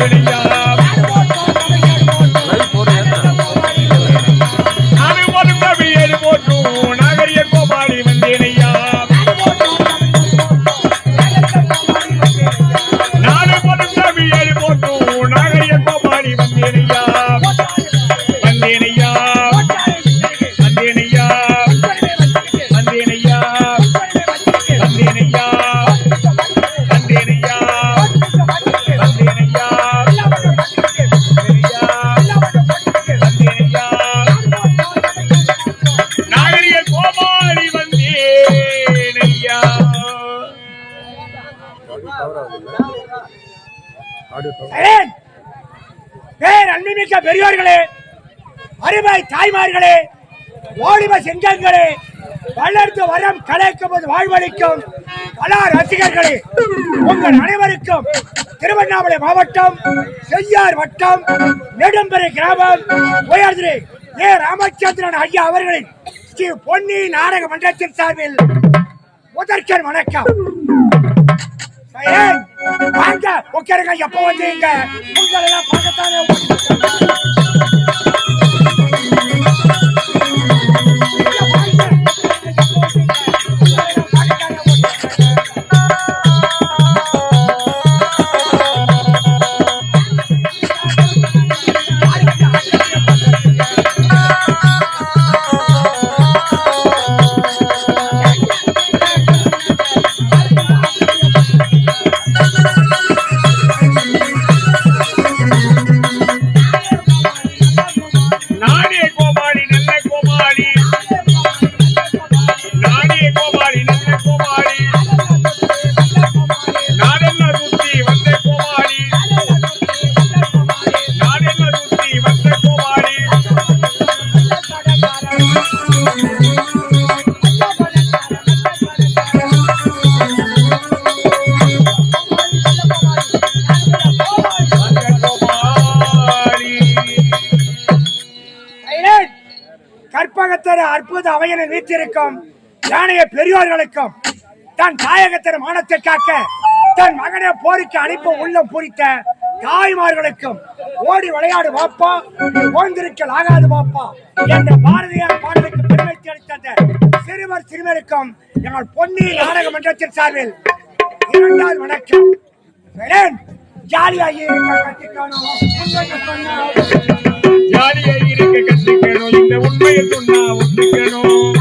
ஐயா நாடு போலும் கவியது போற்றும் நாகரிய கோபாலி வந்தேனையா தாய்மார்களே ஓடிவ செங்கங்களே வளர்ந்து வரம் கலைக்கும்போது வாழ்வளிக்கும் கலா ரசிகர்களே உங்கள் அனைவருக்கும் திருவண்ணாமலை மாவட்டம் செய்யார் வட்டம் நெடும்பரை கிராமம் உயர்திரு ஏ. ராமச்சந்திரன் ஐயா அவர்களின் ஸ்ரீ பொன்னி நாடக மன்றத்தின் சார்பில் முதற்கன் வணக்கம். வாங்க உட்காருங்க எப்போ வந்தீங்க உங்களை பார்க்கத்தானே கற்பகத்தர அற்புத அவையனை வீற்றிருக்கும் யானைய பெரியோர்களுக்கும் தன் தாயகத்தின் மானத்தை காக்க தன் மகனை போருக்கு அனுப்ப உள்ளம் பூரித்த தாய்மார்களுக்கும் ஓடி விளையாடு வாப்பா ஓய்ந்திருக்கல் ஆகாது வாப்பா என்ற பாரதியார் பாடலுக்கு பெருமை அளித்த சிறுவர் சிறுவருக்கும் எங்கள் பொன்னி நாடக மன்றத்தின் சார்பில் இரண்டாவது வணக்கம். ஜாலியாகி ஜாலியாகி இருக்க கற்றுக்கணும். இந்த உண்மையை சொன்னா ஒத்துக்கணும்.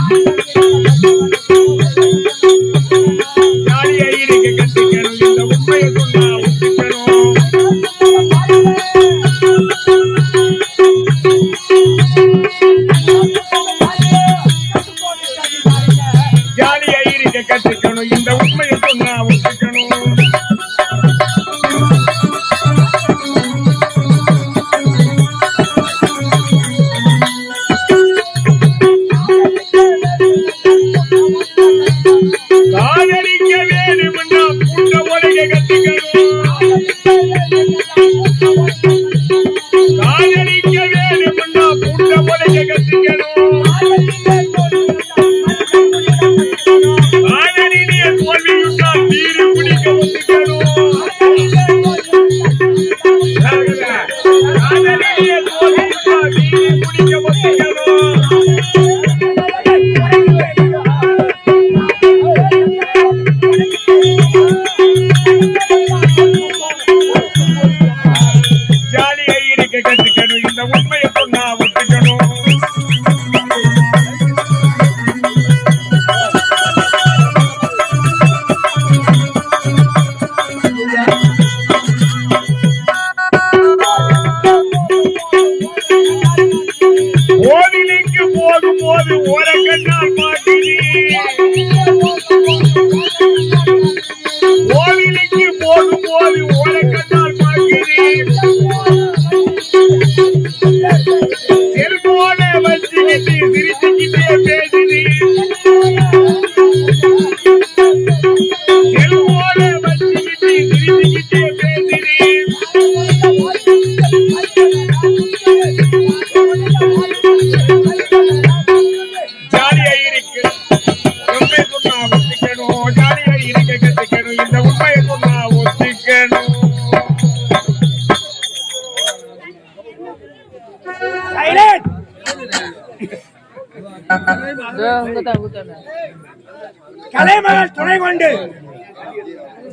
கலைமகள் துணை கொண்டு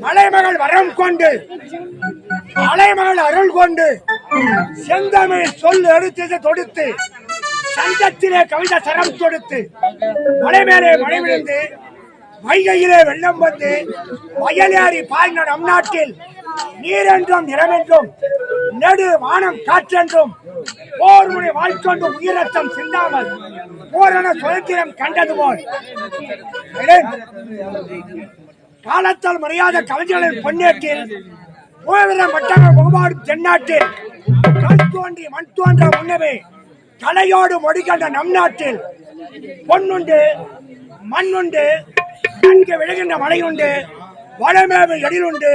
மலைமகள் வரம் கொண்டு மலைமகள் அருள் கொண்டு செந்தமிழ் சொல் எடுத்து தொடுத்து சங்கத்திலே கவிதை சரம் தொடுத்து மலை மேலே மழை விழுந்து வைகையிலே வெள்ளம் வந்து வயலேறி பாய்ந்த நம் நாட்டில் நீரென்றும் நிறமென்றும் நெடு வானம் காற்றென்றும் போருடைய வாழ்க்கொண்டு உயிரத்தம் சிந்தாமல் போரென சுதந்திரம் கண்டது போல். காலத்தால் மறையாத கலைஞர்களின் பொன்னேற்றில் புகழ்விடம் மட்டங்கள் முகமாடும் தென்னாட்டில் கல் தோன்றி மண் தோன்ற முன்னவே கலையோடு மொழிகண்ட நம் நாட்டில் பொன்னுண்டு மண்ணுண்டு நன்கு விழுகின்ற மழை உண்டு வளமேவு எழில் உண்டு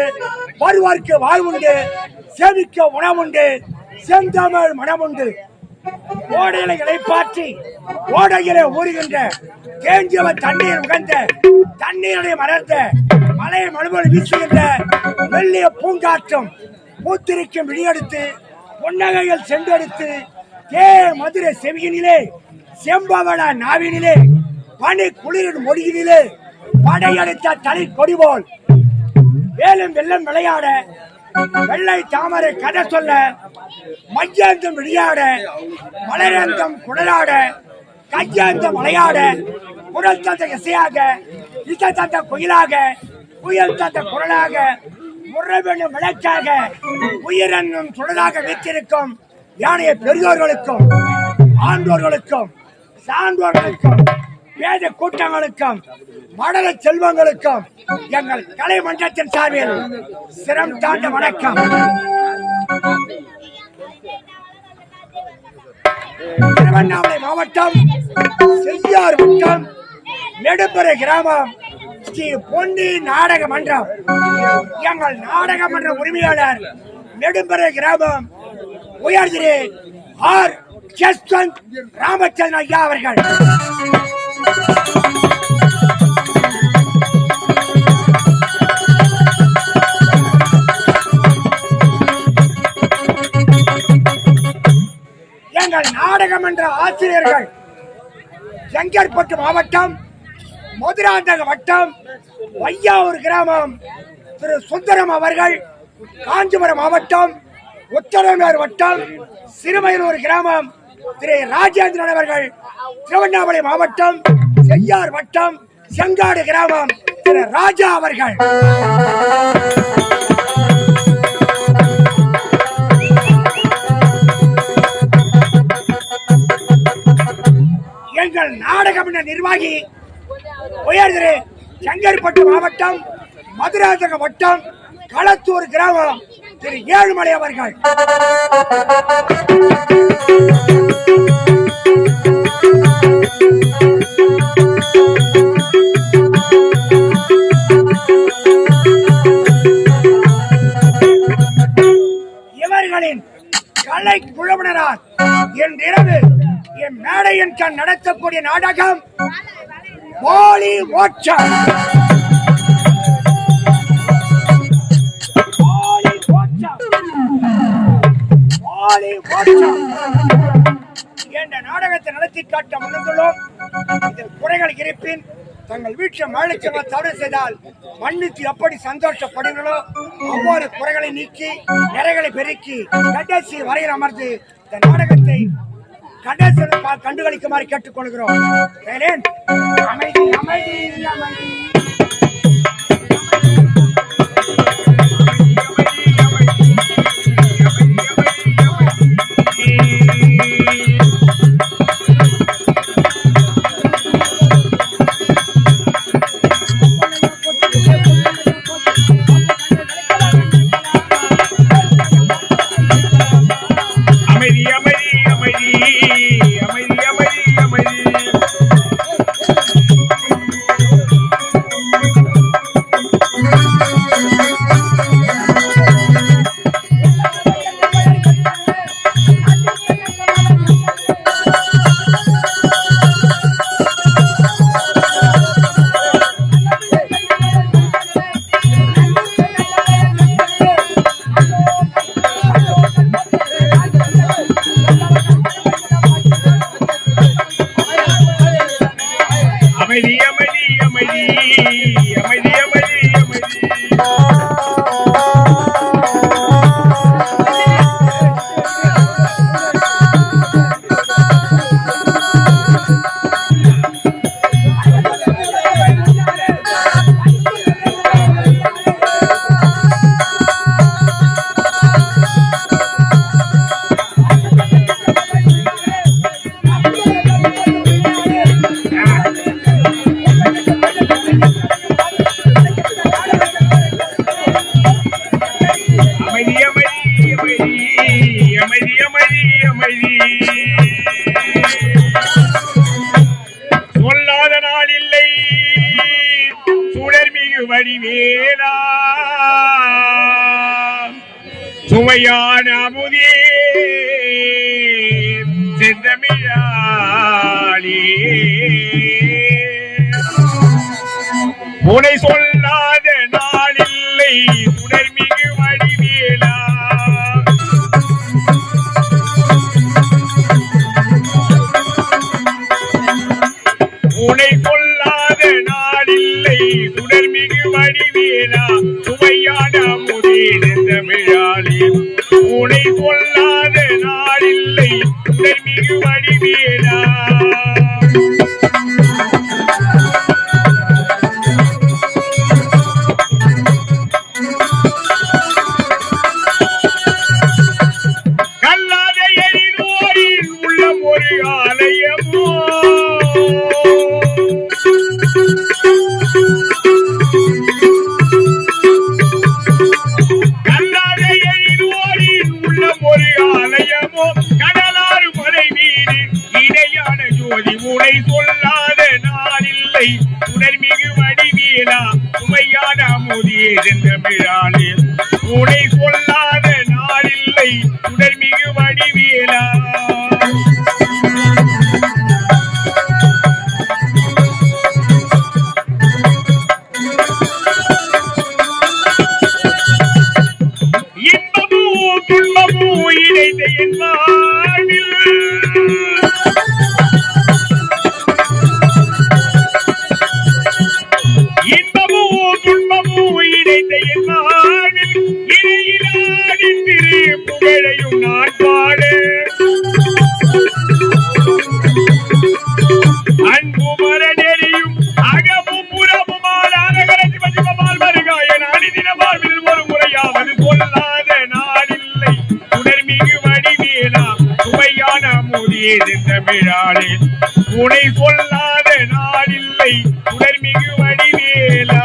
வருவார்க்கு வாழ்வுண்டு சேமிக்க உணவுண்டு செந்தமிழ் மனமுண்டு. ஓடையில இலைப்பாற்றி ஓடையிலே ஊறுகின்ற தேஞ்சியவ தண்ணீர் உகந்த தண்ணீரை மலர்ந்த மலை மழுமொழி வீசுகின்ற மெல்லிய பூங்காற்றும் பூத்திருக்கும் விழியெடுத்து புன்னகைகள் சென்றெடுத்து தே மதுரை செவியினிலே செம்பவள நாவினிலே பனி குளிரின் மொழியினிலே படையெடுத்த தலை கொடி போல் வெள்ளம் விளையாட வெள்ளை தாமரை கதை சொல்ல மையாந்தம் விளையாட மலரந்தம் குடலாட கையாந்தம் விளையாட குரல் தந்த இசையாக இசை தந்த குயிலாக புயல் தந்த குரலாக முறைவெண்ணும் விளக்காக உயிரென்னும் சுடலாக வைத்திருக்கும் யானைய பெரியோர்களுக்கும் ஆண்டோர்களுக்கும் சான்றோர்களுக்கும் வேத கூட்டங்களுக்கும் மடல செல்வங்களுக்கும் எங்கள் கலை மன்றத்தின் சார்பில் சிரம் தாண்ட வணக்கம். திருவண்ணாமலை மாவட்டம் செய்யார் வட்டம் நெடுப்பறை கிராமம் ஸ்ரீ பொன்னி நாடக மன்றம். எங்கள் நாடக மன்ற உரிமையாளர் நெடும்பறை கிராமம் உயர்திரே ஆர். ஜஸ்வந்த் ராமச்சந்திரன் ஐயா அவர்கள். எங்கள் நாடகம் என்ற ஆசிரியர்கள். செங்கற்பட்டு மாவட்டம் மதுராந்தக வட்டம் வையாவூர் கிராமம். திரு சுந்தரம் அவர்கள் காஞ்சிபுரம் மாவட்டம் உத்தரமேர் வட்டம் சிறுமயிலூர் கிராமம். திரு ராஜேந்திரன் அவர்கள் திருவண்ணாமலை மாவட்டம் செய்யார் வட்டம் செங்காடு கிராமம். திரு ராஜா அவர்கள். நிர்வாகி உயர் திரு செங்கற்பட்டு மாவட்டம் மதுராந்தக வட்டம் களத்தூர் கிராமம் திரு ஏழுமலை அவர்கள். இவர்களின் கலை குழுவினரால் இன்றிரவு என் மேடையின் கண் நடத்தக்கூடிய நாடகம் மோடி மோட்சம் போலி மோட்சம் போலி மோட்சம் என்ற நாடகத்தை நடத்தி காட்ட முன்னுள்ளோம் இதில் குறைகள் இருப்பின் தங்கள் வீட்டில் மாளிகை தவறு செய்தால் மண்ணுக்கு எப்படி சந்தோஷப்படுகிறோ ஒவ்வொரு குறைகளை நீக்கி நிறைகளை பெருக்கி கடைசி வரையில் அமர்ந்து இந்த நாடகத்தை கண்டேஸ்வரர் கண்டுகளிக்குமாறு கேட்டுக்கொள்கிறோம். அமைதி அமைதி அமைதி. வடிவேலா. சுவையான அமுதே. செந்தமிழாளி. உனை சொல்ல திரு வடிவீனா சுமையான அமுதியே சென்ற பிழாளே உனை சொல்லா இது தமிழாளே உனை கொல்லாத நாளில்லை உடல் மிகு வடிவேலா